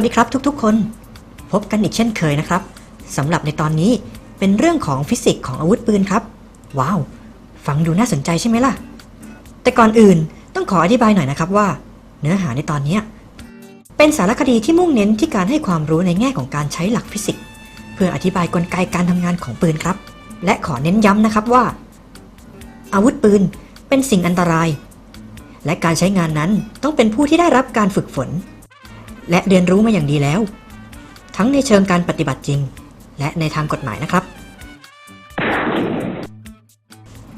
วัสดีครับทุกๆ คน พบกันอีกเช่นเคยนะครับสำหรับในตอนนี้เป็นเรื่องของฟิสิกส์ของอาวุธปืนครับ ว้าว ฟังดูน่าสนใจใช่ไหมล่ะ แต่ก่อนอื่นต้องขออธิบายหน่อยนะครับว่า เนื้อหาในตอนนี้ เป็นสารคดีที่มุ่งเน้นที่การให้ความรู้ในแง่ของการใช้หลักฟิสิกส์เพื่ออธิบายกลไกการทำงานของปืนครับ และขอเน้นย้ำนะครับว่า อาวุธปืนเป็นสิ่งอันตราย และการใช้งานนั้นต้องเป็นผู้ที่ได้รับการฝึกฝน และเรียนรู้มาอย่างดีแล้ว ทั้งในเชิงการปฏิบัติจริง และในทางกฎหมายนะครับ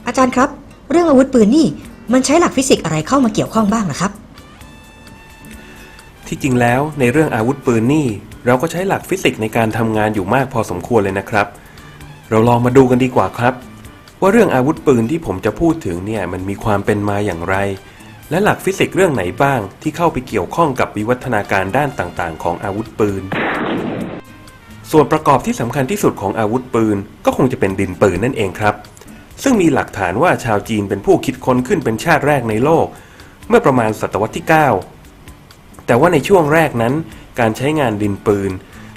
อาจารย์ครับ เรื่องอาวุธปืนนี่มันใช้หลักฟิสิกส์อะไรเข้ามาเกี่ยวข้องบ้างนะครับ ที่จริงแล้วในเรื่องอาวุธปืนนี่ เราก็ใช้หลักฟิสิกส์ในการทำงานอยู่มากพอสมควรเลยนะครับ เราลองมาดูกันดีกว่าครับ ว่าเรื่องอาวุธปืนที่ผมจะพูดถึงเนี่ยมันมีความเป็นมาอย่างไร และหลักฟิสิกส์เรื่องไหนบ้างที่เข้าไปเกี่ยวข้องกับวิวัฒนาการด้านต่างๆ ของอาวุธปืน ส่วนประกอบที่สำคัญที่สุดของอาวุธปืน ก็คงจะเป็นดินปืนนั่นเองครับ ซึ่งมีหลักฐานว่าชาวจีนเป็นผู้คิดค้นขึ้นเป็นชาติแรกในโลก เมื่อประมาณศตวรรษที่ 9 แต่ว่าในช่วงแรกนั้น การใช้งานดินปืน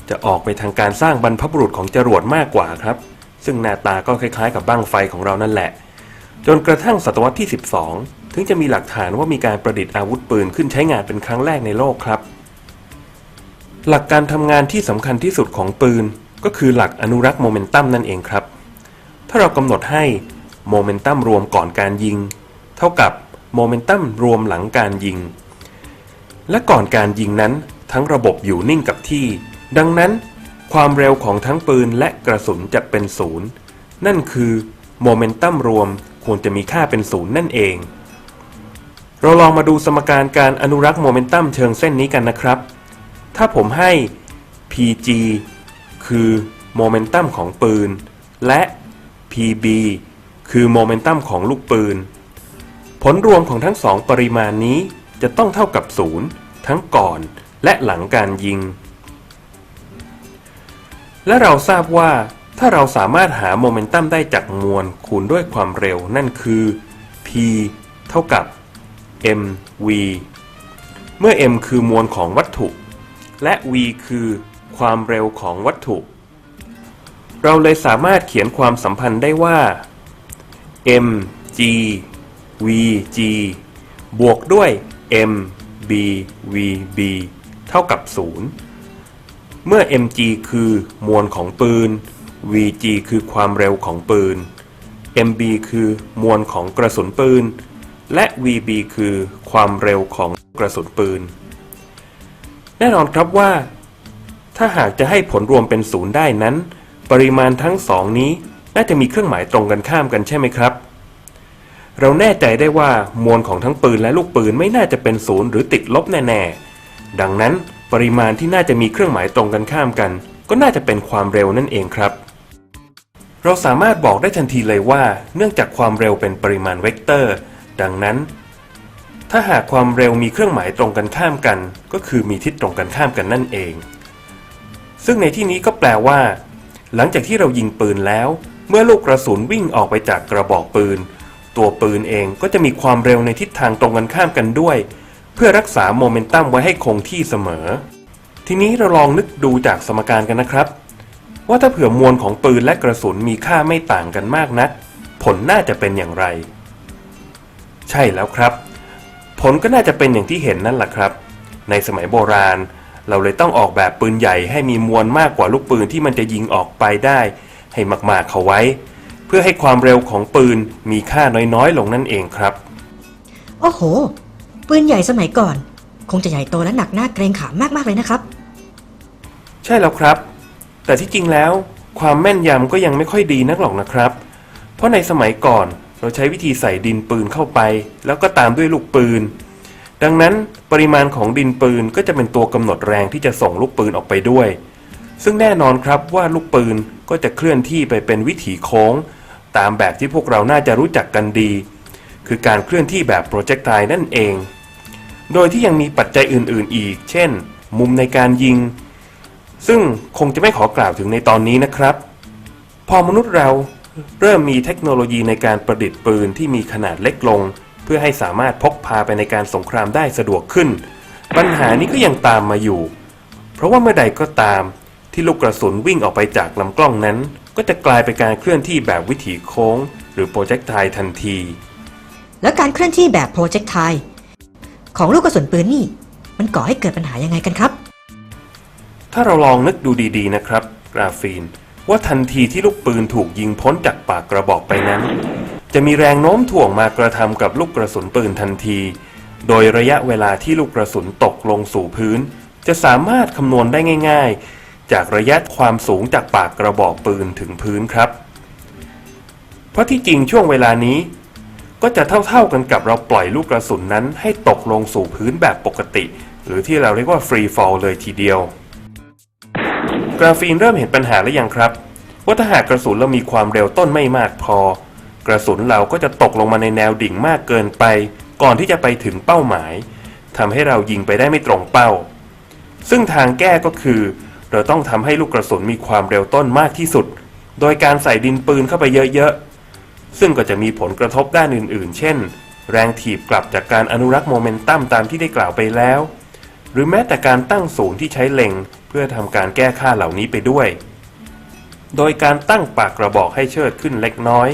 จะออกไปทางการสร้างบรรพบุรุษของจรวดมากกว่าครับ ซึ่งหน้าตาก็คล้ายๆ กับบั้งไฟของเรานั่นแหละ จนกระทั่งศตวรรษที่ 12 ถึงจะมีหลักฐานว่ามีการประดิษฐ์อาวุธปืนขึ้นใช้งานเป็นครั้งแรกในโลกครับ หลักการทำงานที่สำคัญที่สุดของปืน ก็คือหลักอนุรักษ์โมเมนตัมนั่นเองครับ ถ้าเรากำหนดให้โมเมนตัมรวมก่อนการยิง เท่ากับโมเมนตัมรวมหลังการยิง และก่อนการยิงนั้น ทั้งระบบอยู่นิ่งกับที่ ดังนั้น ความเร็วของทั้งปืนและกระสุนจะเป็นศูนย์นั่นคือโมเมนตัมรวมควรจะมีค่าเป็นศูนย์นั่นเอง เราลองมาดูสมการการอนุรักษ์โมเมนตัมเชิงเส้นนี้กันนะครับ ถ้าผมให้ pg คือโมเมนตัมของปืน และ pb คือโมเมนตัมของลูกปืน ผลรวมของทั้งสองปริมาณนี้จะต้องเท่ากับศูนย์ทั้งก่อนและหลังการยิง และเราทราบว่า ถ้าเราสามารถหาโมเมนตัมได้จากมวลคูณด้วยความเร็วนั่นคือ p เท่ากับ mv เมื่อ m คือมวลของวัตถุ และ v คือความเร็วของวัตถุ เราเลยสามารถเขียนความสัมพันธ์ได้ว่า mg vg บวกด้วย mbvb เท่ากับ 0 เมื่อ mg คือมวลของปืน vg คือความเร็วของปืน mb คือมวลของกระสุนปืน และ vb คือความเร็วของกระสุนปืน แน่นอนครับว่า ถ้าหากจะให้ผลรวมเป็นศูนย์ได้นั้น ปริมาณทั้งสองนี้น่าจะมีเครื่องหมายตรงกันข้ามกันใช่ไหมครับ เราแน่ใจได้ว่ามวลของทั้งปืนและลูกปืนไม่น่าจะเป็นศูนย์หรือติดลบแน่ๆ ดังนั้นปริมาณที่น่าจะมีเครื่องหมายตรงกันข้ามกัน ก็น่าจะเป็นความเร็วนั่นเองครับ เราสามารถบอกได้ทันทีเลยว่า เนื่องจากความเร็วเป็นปริมาณเวกเตอร์ ดังนั้น ถ้าหากความเร็วมีเครื่องหมายตรงกันข้ามกัน ก็คือมีทิศตรงกันข้ามกันนั่นเอง ซึ่งในที่นี้ก็แปลว่า หลังจากที่เรายิงปืนแล้ว เมื่อลูกกระสุนวิ่งออกไปจากกระบอกปืน ตัวปืนเองก็จะมีความเร็วในทิศทางตรงกันข้ามกันด้วย เพื่อรักษาโมเมนตัมไว้ให้คงที่เสมอ ทีนี้เราลองนึกดูจากสมการกันนะครับว่าถ้าเผื่อมวลของปืนและกระสุนมีค่าไม่ต่างกันมากนัก ผลน่าจะเป็นอย่างไร ใช่แล้วครับ ผลก็น่าจะเป็นอย่างที่เห็นนั่นแหละครับ ในสมัยโบราณ เราเลยต้องออกแบบปืนใหญ่ให้มีมวลมากกว่าลูกปืนที่มันจะยิงออกไปได้ ให้มากๆเขาไว้ เพื่อให้ความเร็วของปืนมีค่าน้อยๆ ลงนั่นเองครับ โอ้โห ปืนใหญ่สมัยก่อน คงจะใหญ่โตและหนักหน้าเกรงขามมากๆเลยนะครับ ใช่แล้วครับ แต่ที่จริงแล้ว ความแม่นยำก็ยังไม่ค่อยดีนักหรอกนะครับ เพราะในสมัยก่อน เราใช้วิธีใส่ดินปืนเข้าไป แล้วก็ตามด้วยลูกปืน ดังนั้นปริมาณของดินปืนก็จะเป็นตัวกำหนดแรงที่จะส่งลูกปืนออกไปด้วย ซึ่งแน่นอนครับว่าลูกปืนก็จะเคลื่อนที่ไปเป็นวิถีโค้ง ตามแบบที่พวกเราน่าจะรู้จักกันดี คือการเคลื่อนที่แบบโปรเจกไทนั่นเอง โดยที่ยังมีปัจจัยอื่น ๆ อีก เช่น มุมในการยิง ซึ่งคงจะไม่ขอกล่าวถึงในตอนนี้นะครับ พอมนุษย์เรา เริ่มมีเทคโนโลยีในการประดิษฐ์ปืนที่มีขนาดเล็กลง เพื่อให้สามารถพกพาไปในการสงครามได้สะดวกขึ้น ปัญหานี้ก็ยังตามมาอยู่ เพเพราะว่าเมื่อใดก็ตาม ที่ลูกกระสุนวิ่งออกไปจากลำกล้องนั้น ก็จะกลายเป็นการเคลื่อนที่แบบวิถีโค้ง หรือโปรเจกต์ไททันที แล้วการเคลื่อนที่แบบโปรเจกต์ไทของลูกกระสุนปืนนี่ มันก่อให้เกิดปัญหายังไงกันครับ ถ้าเราลองนึกดูดีๆนะครับ กราฟีน ว่าทันทีที่ลูกปืนถูกยิงพ้นจากปากกระบอกไปนั้น จะมีแรงโน้มถ่วงมากระทำกับลูกกระสุนปืนทันที โดยระยะเวลาที่ลูกกระสุนตกลงสู่พื้น จะสามารถคำนวณได้ง่าย ๆ จากระยะความสูงจากปากกระบอกปืนถึงพื้นครับ เพราะที่จริงช่วงเวลานี้ ก็จะเท่าๆกันกับเราปล่อยลูกกระสุนนั้นให้ตกลงสู่พื้นแบบปกติ หรือที่เราเรียกว่า free fall เลยทีเดียว กราฟีนเริ่มเห็นปัญหาแล้วยังครับ ว่าถ้าหากกระสุนเรามีความเร็วต้นไม่มากพอ กระสุนเราก็จะตกลงมาในแนวดิ่งมากเกินไป ก่อนที่จะไปถึงเป้าหมายทำให้เรายิงไปได้ไม่ตรงเป้า ซึ่งทางแก้ก็คือ เราต้องทำให้ลูกกระสุนมีความเร็วต้นมากที่สุด โดยการใส่ดินปืนเข้าไปเยอะๆซึ่งก็จะมีผลกระทบด้านอื่นๆ เช่น แรงถีบกลับจากการอนุรักษ์โมเมนตัมตามที่ได้กล่าวไปแล้ว หรือแม้แต่การตั้งศูนย์ที่ใช้เล็ง พื่อทำการแก้ค่าเหล่านี้ไปด้วย โดยการตั้งปากกระบอกให้เชิดขึ้นเล็กน้อย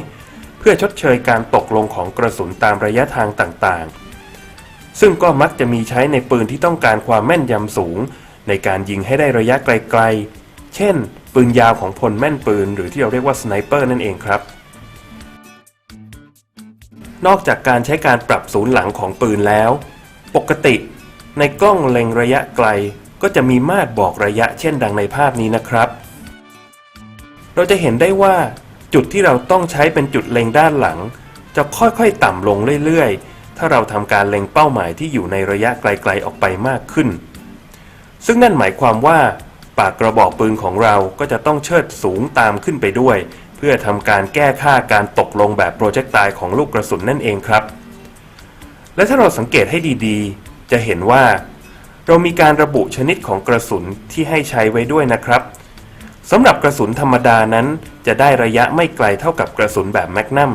เพื่อชดเชยการตกลงของกระสุนตามระยะทางต่างๆ ซึ่งก็มักจะมีใช้ในปืนที่ต้องการความแม่นยำสูง ในการยิงให้ได้ระยะไกลๆ เช่น ปืนยาวของพลแม่นปืน หรือที่เราเรียกว่าสไนเปอร์นั่นเองครับนอกจากการใช้การปรับศูนย์หลังของปืนแล้ว ปกติ ในกล้องเล็งระยะไกล ก็จะมีมาตรบอกระยะเช่นดังในภาพนี้นะครับ เราจะเห็นได้ว่า จุดที่เราต้องใช้เป็นจุดเล็งด้านหลัง จะค่อยๆต่ำลงเรื่อยๆ ถ้าเราทำการเล็งเป้าหมายที่อยู่ในระยะไกลๆออกไปมากขึ้น ซึ่งนั่นหมายความว่า ปากกระบอกปืนของเราก็จะต้องเชิดสูงตามขึ้นไปด้วย เพื่อทำการแก้ค่าการตกลงแบบโปรเจกต์ตายของลูกกระสุนนั่นเองครับ และถ้าเราสังเกตให้ดีๆ จะเห็นว่า เรามีการระบุชนิดของกระสุนที่ให้ใช้ไว้ด้วยนะครับสำหรับกระสุนธรรมดานั้น จะได้ระยะไม่ไกลเท่ากับกระสุนแบบแมกนัม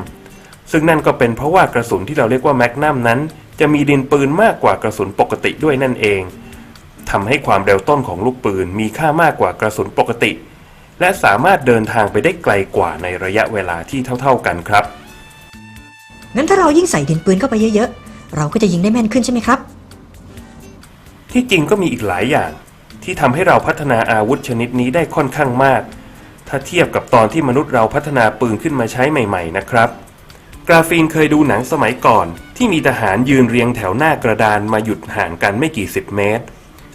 ซึ่งนั่นก็เป็นเพราะว่ากระสุนที่เราเรียกว่าแมกนัมนั้น จะมีดินปืนมากกว่ากระสุนปกติด้วยนั่นเองทำให้ความเร็วต้นของลูกปืนมีค่ามากกว่ากระสุนปกติ และสามารถเดินทางไปได้ไกลกว่าในระยะเวลาที่เท่า ๆกันครับงั้นถ้าเรายิ่งใส่ดินปืนเข้าไปเยอะๆ เราก็จะยิงได้แม่นขึ้นใช่ไหมครับ ที่จริงก็มีอีกหลายอย่าง ที่ทำให้เราพัฒนาอาวุธชนิดนี้ได้ค่อนข้างมาก ถ้าเทียบกับตอนที่มนุษย์เราพัฒนาปืนขึ้นมาใช้ใหม่ ๆ นะครับ กราฟีนเคยดูหนังสมัยก่อน ที่มีทหารยืนเรียงแถวหน้ากระดานมาหยุดห่างกันไม่กี่สิบเมตร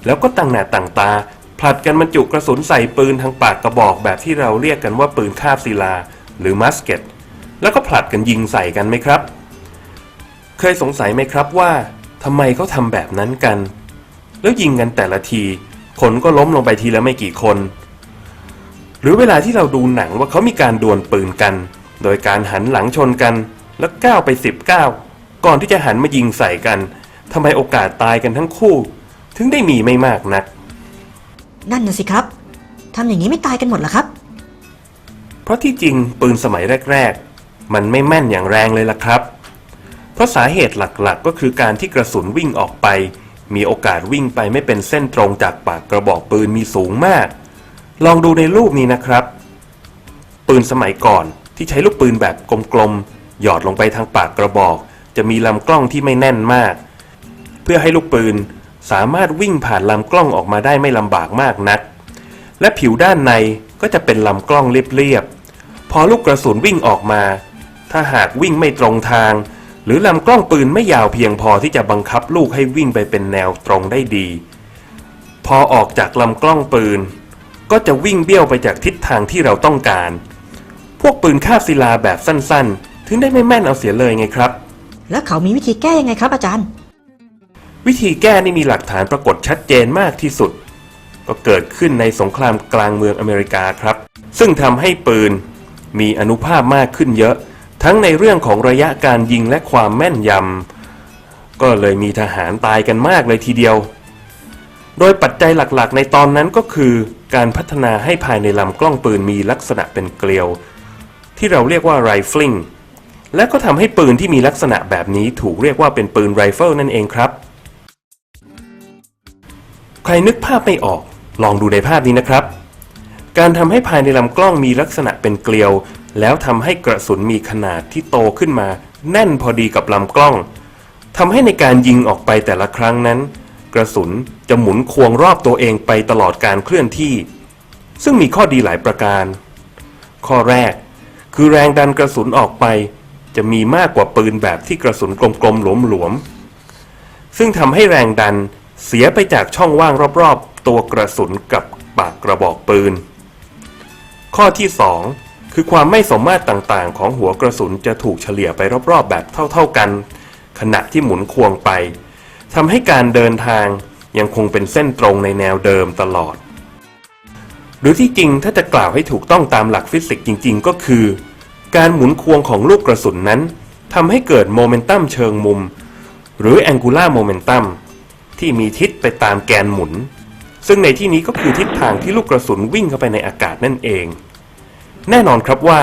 แล้วก็ตั้งหน้าตั้งตาผลัดกันบรรจุกระสุนใส่ปืนทางปากกระบอกแบบที่เราเรียกกันว่าปืนคาบศิลา หรือมัสเก็ตแล้วก็ผลัดกันยิงใส่กันไหมครับ เคยสงสัยไหมครับว่าทำไมเขาทำแบบนั้นกัน แล้วยิงกันแต่ละที คนก็ล้มลงไปทีละไม่กี่คน หรือเวลาที่เราดูหนังว่าเขามีการดวลปืนกัน โดยการหันหลังชนกันแล้วก้าวไปสิบก้าวก่อนที่จะหันมายิงใส่กันทำไมโอกาสตายกันทั้งคู่ ถึงได้มีไม่มากนัก นั่นน่ะสิครับทำอย่างนี้ไม่ตายกันหมดเหรอครับ เพราะที่จริงปืนสมัยแรก ๆ มันไม่แม่นอย่างแรงเลยล่ะครับ เพราะสาเหตุหลักๆ ก็คือการที่กระสุนวิ่งออกไป มีโอกาสวิ่งไปไม่เป็นเส้นตรงจากปากกระบอกปืนมีสูงมาก ลองดูในรูปนี้นะครับ ปืนสมัยก่อนที่ใช้ลูกปืนแบบกลมๆ หยอดลงไปทางปากกระบอก จะมีลำกล้องที่ไม่แน่นมาก เพื่อให้ลูกปืนสามารถวิ่งผ่านลำกล้องออกมาได้ไม่ลำบากมากนัก และผิวด้านในก็จะเป็นลำกล้องเรียบๆ พอลูกกระสุนวิ่งออกมา ถ้าหากวิ่งไม่ตรงทาง หรือลำกล้องปืนไม่ยาวเพียงพอที่จะบังคับลูกให้วิ่งไปเป็นแนวตรงได้ดี พอออกจากลำกล้องปืน ก็จะวิ่งเบี้ยวไปจากทิศทางที่เราต้องการ พวกปืนคาบศิลาแบบสั้นๆ ถึงได้ไม่แม่นเอาเสียเลยไงครับ แล้วเขามีวิธีแก้ยังไงครับอาจารย์ วิธีแก้นี่มีหลักฐานปรากฏชัดเจนมากที่สุด ก็เกิดขึ้นในสงครามกลางเมืองอเมริกาครับ ซึ่งทำให้ปืนมีอนุภาพมากขึ้นเยอะ ทั้งในเรื่องของระยะการยิงและความแม่นยำ ก็เลยมีทหารตายกันมากเลยทีเดียว โดยปัจจัยหลักๆ ในตอนนั้นก็คือการพัฒนาให้ภายในลำกล้องปืนมีลักษณะเป็นเกลียว ที่เราเรียกว่า rifling และก็ทำให้ปืนที่มีลักษณะแบบนี้ถูกเรียกว่าเป็นปืนไรเฟิลนั่นเองครับ ใครนึกภาพไม่ออก ลองดูในภาพนี้นะครับ การทำให้ภายในลำกล้องมีลักษณะเป็นเกลียว แล้วทำให้กระสุนมีขนาดที่โตขึ้นมา แน่นพอดีกับลำกล้องทำให้ในการยิงออกไปแต่ละครั้งนั้น กระสุนจะหมุนควงรอบตัวเองไปตลอดการเคลื่อนที่ ซึ่งมีข้อดีหลายประการ ข้อแรก คือแรงดันกระสุนออกไป จะมีมากกว่าปืนแบบที่กระสุนกลมๆหลวมๆซึ่งทำให้แรงดันเสียไปจากช่องว่างรอบๆ ตัวกระสุนกับปากกระบอกปืน ข้อที่ 2 คือความไม่สมมาตรต่างๆ ของหัวกระสุนจะถูกเฉลี่ยไปรอบๆ แบบเท่าๆกัน ขณะที่หมุนควงไปทำให้การเดินทางยังคงเป็นเส้นตรงในแนวเดิมตลอด หรือที่จริงถ้าจะกล่าวให้ถูกต้องตามหลักฟิสิกส์จริงๆ ก็คือ การหมุนควงของลูกกระสุนนั้นทำให้เกิดโมเมนตัมเชิงมุม หรือ angular momentum ที่มีทิศไปตามแกนหมุน ซึ่งในที่นี้ก็คือทิศทางที่ลูกกระสุนวิ่งเข้าไปในอากาศนั่นเอง แน่นอนครับว่า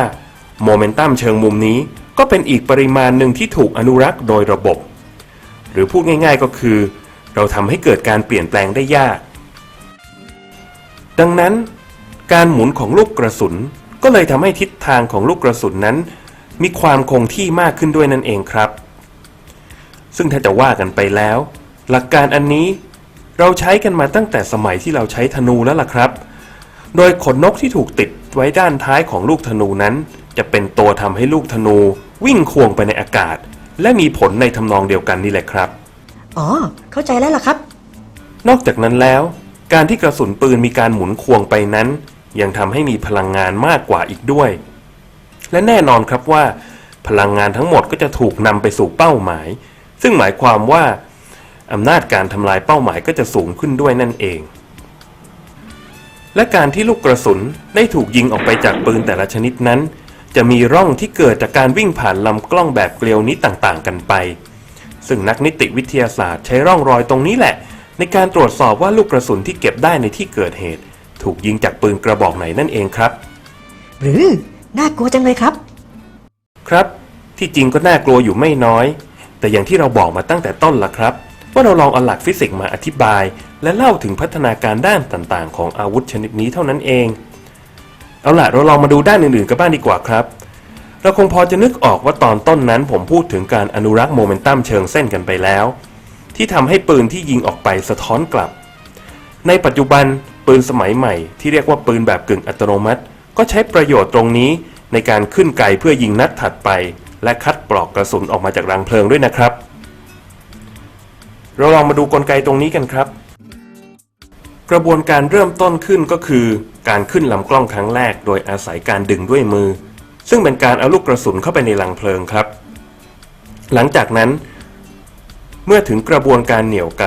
โมเมนตัมเชิงมุมนี้ก็เป็นอีกปริมาณหนึ่งที่ถูกอนุรักษ์โดยระบบ หรือพูดง่ายๆก็คือ เราทำให้เกิดการเปลี่ยนแปลงได้ยาก ดังนั้น การหมุนของลูกกระสุน ก็เลยทำให้ทิศทางของลูกกระสุนนั้น มีความคงที่มากขึ้นด้วยนั่นเองครับ ซึ่งถ้าจะว่ากันไปแล้ว หลักการอันนี้เราใช้กันมาตั้งแต่สมัยที่เราใช้ธนูแล้วล่ะครับ โดยขนนกที่ถูกติด ไว้ด้านท้ายของลูกธนูนั้น จะเป็นตัวทำให้ลูกธนูวิ่งควงไปในอากาศ และมีผลในทำนองเดียวกันนี่แหละครับ อ๋อ เข้าใจแล้วล่ะครับ นอกจากนั้นแล้ว การที่กระสุนปืนมีการหมุนควงไปนั้น ยังทำให้มีพลังงานมากกว่าอีกด้วย และแน่นอนครับว่า พลังงานทั้งหมดก็จะถูกนำไปสู่เป้าหมาย ซึ่งหมายความว่าอำนาจการทำลายเป้าหมายก็จะสูงขึ้นด้วยนั่นเอง และการที่ลูกกระสุนได้ถูกยิงออกไปจากปืนแต่ละชนิดนั้น จะมีร่องที่เกิดจากการวิ่งผ่านลำกล้องแบบเกลียวนี้ต่างๆ กันไป ซึ่งนักนิติวิทยาศาสตร์ใช้ร่องรอยตรงนี้แหละ ในการตรวจสอบว่าลูกกระสุนที่เก็บได้ในที่เกิดเหตุ ถูกยิงจากปืนกระบอกไหนนั่นเองครับ หรือน่ากลัวจังเลยครับ ครับ ที่จริงก็น่ากลัวอยู่ไม่น้อย แต่อย่างที่เราบอกมาตั้งแต่ต้นละครับ ว่าเราลองเอาหลักฟิสิกส์มาอธิบาย และเล่าถึงพัฒนาการด้านต่างๆ ของอาวุธชนิดนี้เท่านั้นเอง เอาล่ะเราลองมาดูด้านอื่นๆกันบ้างดีกว่าครับ เราคงพอจะนึกออกว่าตอนต้นนั้นผมพูดถึงการอนุรักษ์โมเมนตัมเชิงเส้นกันไปแล้ว ที่ทำให้ปืนที่ยิงออกไปสะท้อนกลับ ในปัจจุบันปืนสมัยใหม่ ที่เรียกว่าปืนแบบกึ่งอัตโนมัติ ก็ใช้ประโยชน์ตรงนี้ในการขึ้นไกเพื่อยิงนัดถัดไป และคัดปลอกกระสุนออกมาจากรังเพลิงด้วยนะครับ เราลองมาดูกลไกตรงนี้กันครับ กระบวนการเริ่มต้นขึ้นก็คือ การขึ้นลำกล้องครั้งแรก โดยอาศัยการดึงด้วยมือ ซึ่งเป็นการเอาลูกกระสุนเข้าไปในรังเพลิงครับ หลังจากนั้น เมื่อถึงกระบวนการเหนี่ยวไก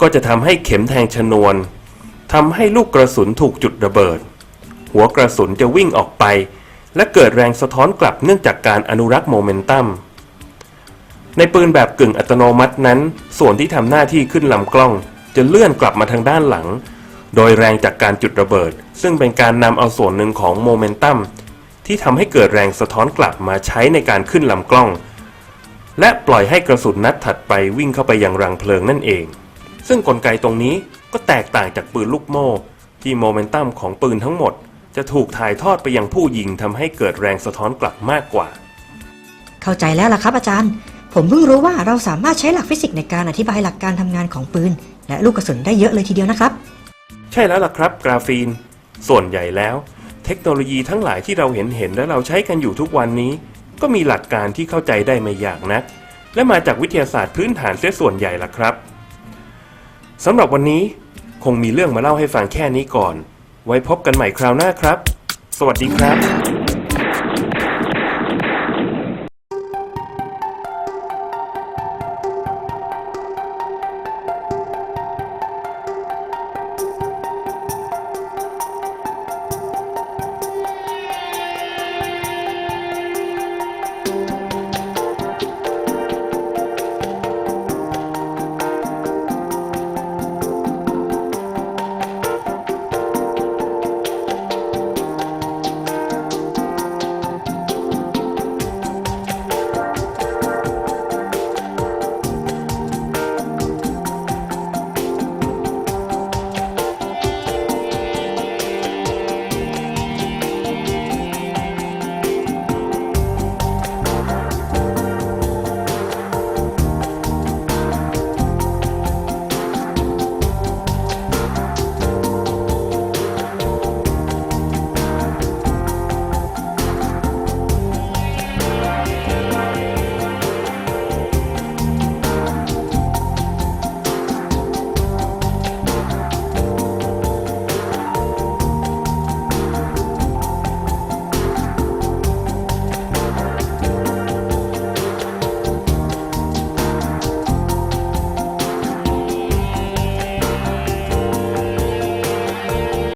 ก็จะทำให้เข็มแทงชนวนทำให้ลูกกระสุนถูกจุดระเบิด หัวกระสุนจะวิ่งออกไป และเกิดแรงสะท้อนกลับเนื่องจากการอนุรักษ์โมเมนตัมในปืนแบบกึ่งอัตโนมัตินั้น ส่วนที่ทำหน้าที่ขึ้นลำกล้อง จะเลื่อนกลับมาทางด้านหลัง โดยแรงจากการจุดระเบิด ซึ่งเป็นการนำเอาส่วนหนึ่งของโมเมนตัมที่ทำให้เกิดแรงสะท้อนกลับมาใช้ในการขึ้นลำกล้อง และปล่อยให้กระสุนนัดถัดไปวิ่งเข้าไปยังรังเพลิงนั่นเอง ซึ่งกลไกตรงนี้ก็แตกต่างจากปืนลูกโม่ที่โมเมนตัมของปืนทั้งหมด จะถูกถ่ายทอดไปยังผู้ยิงทำให้เกิดแรงสะท้อนกลับมากกว่า เข้าใจแล้วล่ะครับอาจารย์ ผมเพิ่งรู้ว่าเราสามารถใช้หลักฟิสิกส์ในการอธิบายหลักการทำงานของปืน และลูกกระสุนได้เยอะเลยทีเดียวนะครับ ใช่แล้วล่ะครับ กราฟีน ส่วนใหญ่แล้ว เทคโนโลยีทั้งหลายที่เราเห็นเห็นและเราใช้กันอยู่ทุกวันนี้ ก็มีหลักการที่เข้าใจได้ไม่ยากนัก และมาจากวิทยาศาสตร์พื้นฐานเสียส่วนใหญ่ล่ะครับสำหรับวันนี้คงมีเรื่องมาเล่าให้ฟังแค่นี้ก่อน ไว้พบกันใหม่คราวหน้าครับ สวัสดีครับ